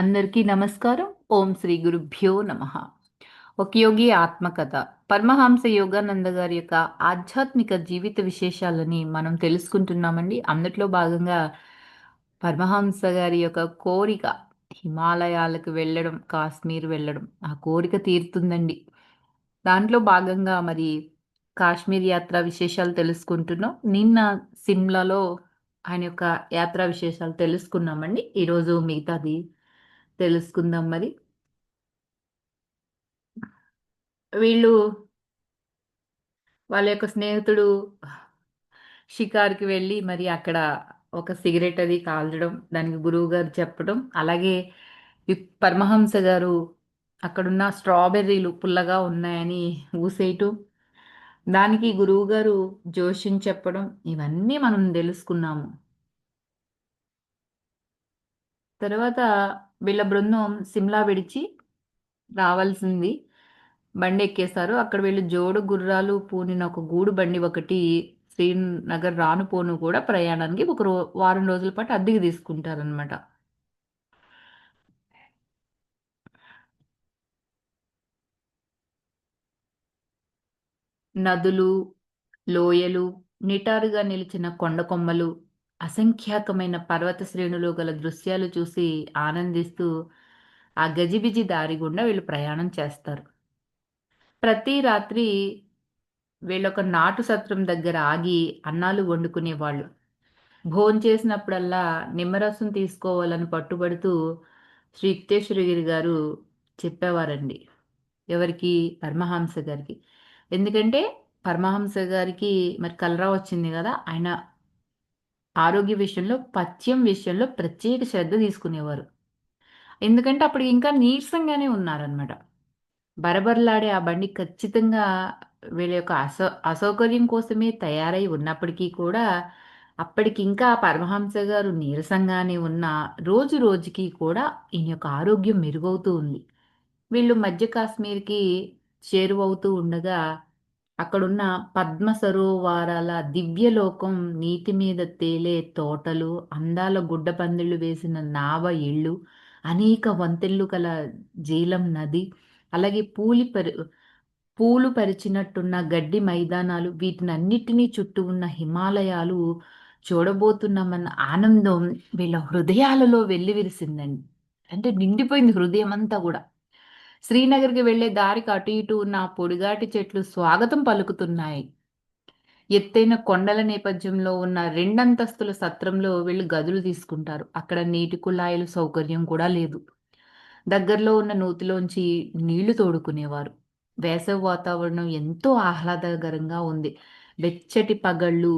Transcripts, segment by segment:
అందరికీ నమస్కారం. ఓం శ్రీ గురుభ్యో నమ. ఒక యోగి ఆత్మకథ. పరమహంస యోగానంద గారి యొక్క ఆధ్యాత్మిక జీవిత విశేషాలని మనం తెలుసుకుంటున్నామండి. అందుట్లో భాగంగా పరమహంస గారి యొక్క కోరిక హిమాలయాలకు వెళ్ళడం కాశ్మీర్ వెళ్ళడం ఆ కోరిక తీరుతుందండి. దాంట్లో భాగంగా మరి కాశ్మీర్ యాత్ర విశేషాలు తెలుసుకుంటున్నాం. నిన్న సిమ్లాలో ఆయన యొక్క యాత్రా విశేషాలు తెలుసుకున్నామండి. ఈరోజు మిగతాది తెలుసుకుందాం మరి. వీళ్ళు వాళ్ళ యొక్క స్నేహితుడు షికార్కి వెళ్ళి మరి అక్కడ ఒక సిగరెట్ అది కాల్చడం దానికి గురువు గారు చెప్పడం అలాగే పరమహంస గారు అక్కడున్న స్ట్రాబెర్రీలు పుల్లగా ఉన్నాయని ఊసేయటం దానికి గురువు గారు చెప్పడం ఇవన్నీ మనం తెలుసుకున్నాము. తర్వాత వీళ్ళ బృందం సిమ్లా విడిచి రావాల్సింది. బండి ఎక్కేశారు అక్కడ వీళ్ళు జోడు గుర్రాలు పూనిన ఒక గూడు బండి ఒకటి శ్రీనగర్ రాను పోను కూడా ప్రయాణానికి ఒక రో వారం రోజుల పాటు అద్దెకి తీసుకుంటారనమాట నదులు లోయలు నిటారుగా నిలిచిన కొండ కొమ్మలు అసంఖ్యాకమైన పర్వత శ్రేణులు గల దృశ్యాలు చూసి ఆనందిస్తూ ఆ గజిబిజి దారి గుండా వీళ్ళు ప్రయాణం చేస్తారు. ప్రతి రాత్రి వీళ్ళొక నాటు సత్రం దగ్గర ఆగి అన్నాలు వండుకునేవాళ్ళు చేసినప్పుడల్లా నిమ్మరసం తీసుకోవాలని పట్టుబడుతూ శ్రీ యుక్తేశ్వరగిరి గారు చెప్పేవారండి. ఎవరికి? పరమహంస గారికి. ఎందుకంటే పరమహంస గారికి మరి కలరా వచ్చింది కదా ఆయన ఆరోగ్య విషయంలో పథ్యం విషయంలో ప్రత్యేక శ్రద్ధ తీసుకునేవారు. ఎందుకంటే అప్పుడు ఇంకా నీరసంగానే ఉన్నారనమాట బరబరలాడే ఆ బండి ఖచ్చితంగా వీళ్ళ యొక్క అసౌ అసౌకర్యం కోసమే తయారై ఉన్నప్పటికీ కూడా అప్పటికి ఇంకా పరమహంస గారు నీరసంగానే ఉన్న రోజు రోజుకి కూడా ఈయన యొక్క ఆరోగ్యం మెరుగవుతూ ఉంది. వీళ్ళు మధ్య కాశ్మీర్కి చేరువవుతూ ఉండగా అక్కడున్న పద్మ సరోవారాల దివ్యలోకం నీటి మీద తేలే తోటలు అందాల గుడ్డ పందిళ్ళు వేసిన నావ ఇళ్ళు అనేక వంతెళ్ళు కల జీలం నది అలాగే పూలి పరి పూలు పరిచినట్టున్న గడ్డి మైదానాలు వీటిని అన్నిటినీ చుట్టూ ఉన్న హిమాలయాలు చూడబోతున్నామన్న ఆనందం వీళ్ళ హృదయాలలో వెల్లివిరిసిందండి. అంటే నిండిపోయింది హృదయం అంతా కూడా. శ్రీనగర్కి వెళ్ళే దారికి అటు ఇటు ఉన్న పొడిగాటి చెట్లు స్వాగతం పలుకుతున్నాయి. ఎత్తైన కొండల నేపథ్యంలో ఉన్న రెండంతస్తుల సత్రంలో వీళ్ళు గదులు తీసుకుంటారు. అక్కడ నీటి కుళాయిలు సౌకర్యం కూడా లేదు. దగ్గరలో ఉన్న నూతిలోంచి నీళ్ళు తోడుకునేవారు. వేసవి వాతావరణం ఎంతో ఆహ్లాదకరంగా ఉంది. వెచ్చటి పగళ్ళు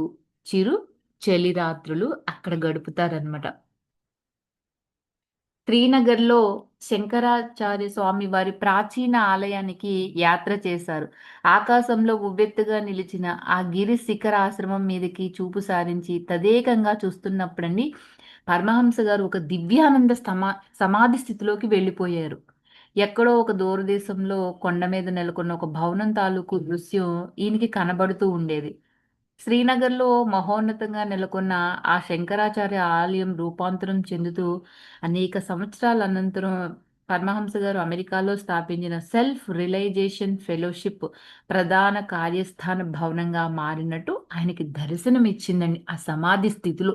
చిరు చలి రాత్రులు అక్కడ గడుపుతారనమాట శ్రీనగర్లో శంకరాచార్య స్వామి వారి ప్రాచీన ఆలయానికి యాత్ర చేశారు. ఆకాశంలో ఉవ్వెత్తుగా నిలిచిన ఆ గిరి శిఖర ఆశ్రమం మీదకి చూపు సారించి తదేకంగా చూస్తున్నప్పుడండి పరమహంస గారు ఒక దివ్యానంద సమా సమాధి స్థితిలోకి వెళ్ళిపోయారు. ఎక్కడో ఒక దూరదేశంలో కొండ మీద నెలకొన్న ఒక భవనం తాలూకు దృశ్యం ఈయనకి కనబడుతూ ఉండేది. శ్రీనగర్లో మహోన్నతంగా నెలకొన్న ఆ శంకరాచార్య ఆలయం రూపాంతరం చెందుతూ అనేక సంవత్సరాల అనంతరం పరమహంస గారు అమెరికాలో స్థాపించిన సెల్ఫ్ రిలైజేషన్ ఫెలోషిప్ ప్రధాన కార్యస్థాన భవనంగా మారినట్టు ఆయనకి దర్శనం ఇచ్చిందండి ఆ సమాధి స్థితిలో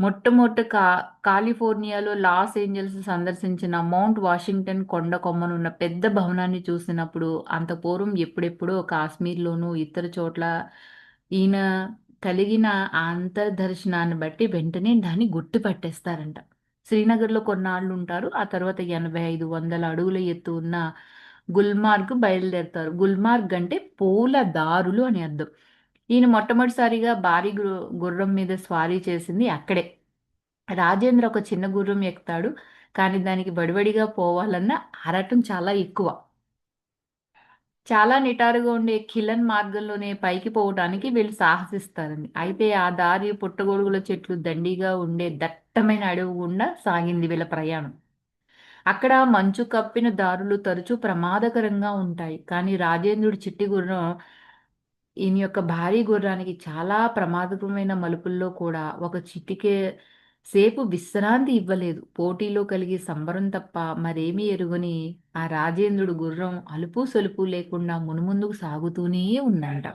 మొట్టమొదట కా కాలిఫోర్నియాలో లాస్ ఏంజల్స్ సందర్శించిన మౌంట్ వాషింగ్టన్ కొండ కొమ్మనున్న పెద్ద భవనాన్ని చూసినప్పుడు అంత పూర్వం ఎప్పుడెప్పుడో కాశ్మీర్లోనూ ఇతర చోట్ల ఈయన కలిగిన అంతర్దర్శనాన్ని బట్టి వెంటనే దాన్ని గుర్తుపట్టేస్తారంట. శ్రీనగర్లో కొన్నాళ్ళు ఉంటారు. ఆ తర్వాత ఎనభై ఐదు వందల అడుగుల ఎత్తు ఉన్న గుల్మార్గ్ బయలుదేరుతారు. గుల్మార్గ్ అంటే పూల దారులు అని అర్థం. ఈయన మొట్టమొదటిసారిగా భారీ గుర్రం మీద స్వారీ చేసింది అక్కడే. రాజేంద్ర ఒక చిన్న గుర్రం ఎక్కుతాడు కానీ దానికి బడిబడిగా పోవాలన్న ఆరాటం చాలా ఎక్కువ. చాలా నిటారుగా ఉండే కిలన్ మార్గంలోనే పైకి పోవటానికి వీళ్ళు సాహసిస్తారండి అయితే ఆ దారి పుట్టగొడుగుల చెట్లు దండిగా ఉండే దట్టమైన అడవి గుండా సాగింది వీళ్ళ ప్రయాణం. అక్కడ మంచు కప్పిన దారులు తరచూ ప్రమాదకరంగా ఉంటాయి కానీ రాజేంద్రుడి చిట్టి గుర్రం ఈయన యొక్క భారీ గుర్రానికి చాలా ప్రమాదకరమైన మలుపుల్లో కూడా ఒక చిటికే సేపు విశ్రాంతి ఇవ్వలేదు. పోటీలో కలిగే సంబరం తప్ప మరేమీ ఎరుగని ఆ రాజేంద్రుడు గుర్రం అలుపు సొలుపు లేకుండా మునుముందుకు సాగుతూనే ఉందంట.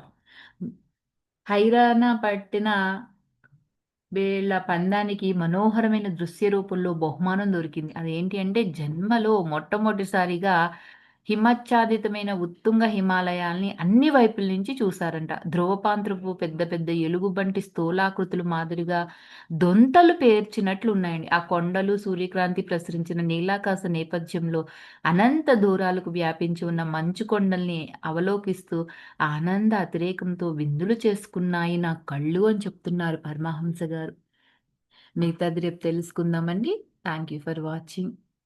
హైరానా పట్టిన వీళ్ళ పందానికి మనోహరమైన దృశ్య రూపంలో బహుమానం దొరికింది. అదేంటి అంటే జన్మలో మొట్టమొదటిసారిగా హిమచ్ఛాదితమైన ఉత్తుంగ హిమాలయాల్ని అన్ని వైపుల నుంచి చూసారంట. ధ్రువపాంత్రపు పెద్ద పెద్ద ఎలుగుబంటి స్థూలాకృతులు మాదిరిగా దొంతలు పేర్చినట్లు ఉన్నాయండి ఆ కొండలు, సూర్యకాంతి ప్రసరించిన నీలాకాశ నేపథ్యంలో అనంత దూరాలకు వ్యాపించి ఉన్న మంచు కొండల్ని అవలోకిస్తూ ఆనంద అతిరేకంతో విందులు చేసుకున్నాయి నా కళ్ళు అని చెప్తున్నారు పరమహంస గారు. మిగతాది రేపు తెలుసుకుందామండి. Thank you for watching.